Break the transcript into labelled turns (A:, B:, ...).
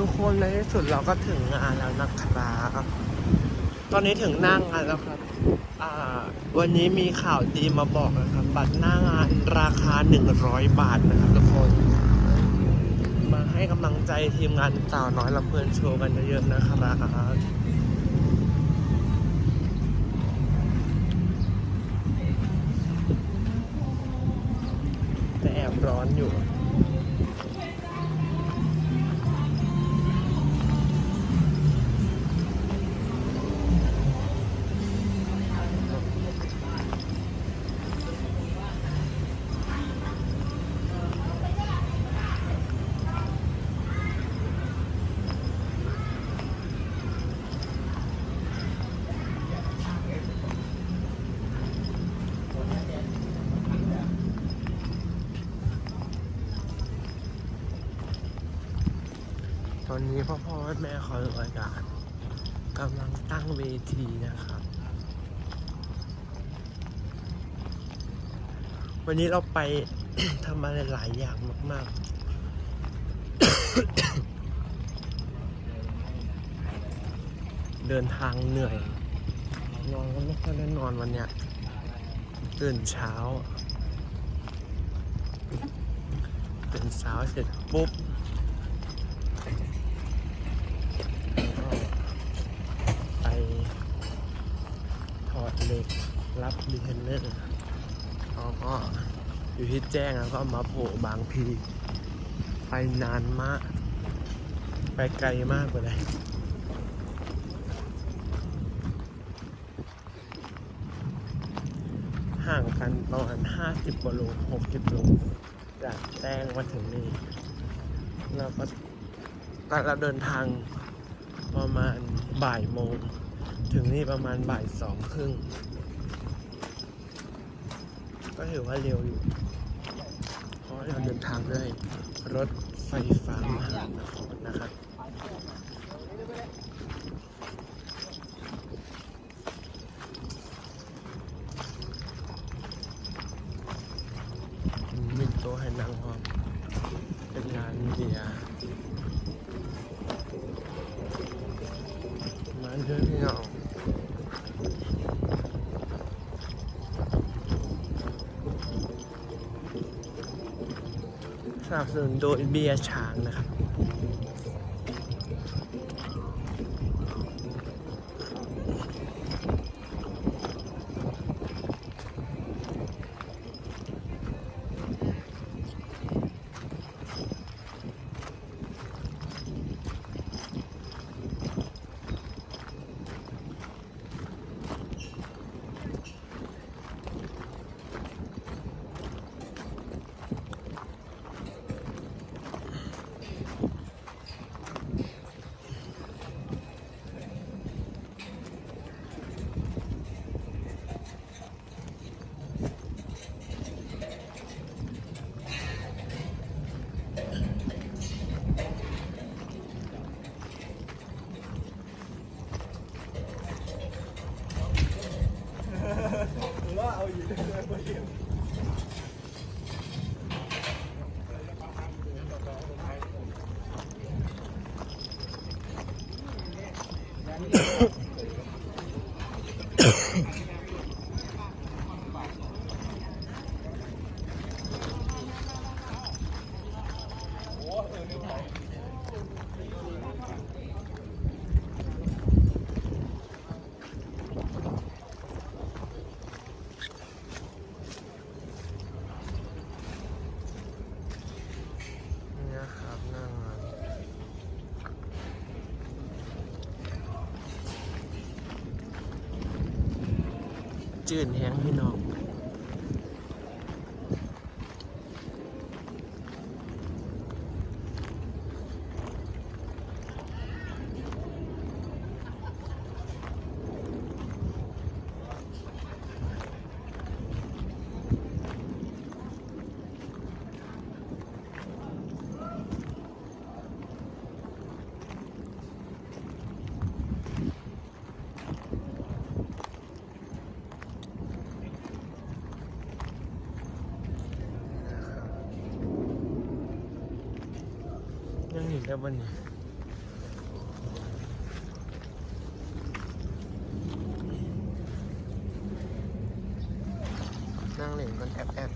A: ทุกคนในที่สุดเราก็ถึงงานแล้วนะครับตอนนี้ถึงหนั่งงานแล้วครับ วันนี้มีข่าวดีมาบอกนะครับ บัตรหน้างานราคา 100 บาทนะครับทุกคน มาให้กำลังใจทีมงานสาวน้อยลำเพลินโชว์กันเยอะๆนะครับแต่แอบร้อนอยู่ ตอนนี้พ่อพ่อแม่คอยรายการกำลังตั้งเวทีนะครับ วันนี้เราไปทำอะไรหลายอย่างมาก ๆ เดินทางเหนื่อย นอนก็ไม่ค่อยได้นอนวันเนี้ยตื่นเช้าตื่นเช้าเสร็จปุ๊บ ไปถอดเหล็ก รับดีเทนเนอร์แล้วก็อยู่ที่แจ้งแล้วก็มาโผล่บางพี ไปนานมาก ไปไกลมากกว่าเลยห่างกันประมาณ50กว่าโล60โลจากแจ้งมาถึงนี่แล้วก็ตอนเราเดินทางประมาณบ่ายโมง ถึงนี่ประมาณบ่ายสองครึ่ง ก็ถือว่าเร็วอยู่ เพราะเราเดินทางด้วยรถไฟฟ้ามหานครนะครับมีโต๊ะให้นั่งหองเป็นร้านเบียร์มาเยอะพี่น้องส นับสนุนโดยเบียร์ช้างนะครับ Yeah. จืดแห้งพี่น้อง นี่ครับวันนี้นั่งเล่นกันแอบแอบ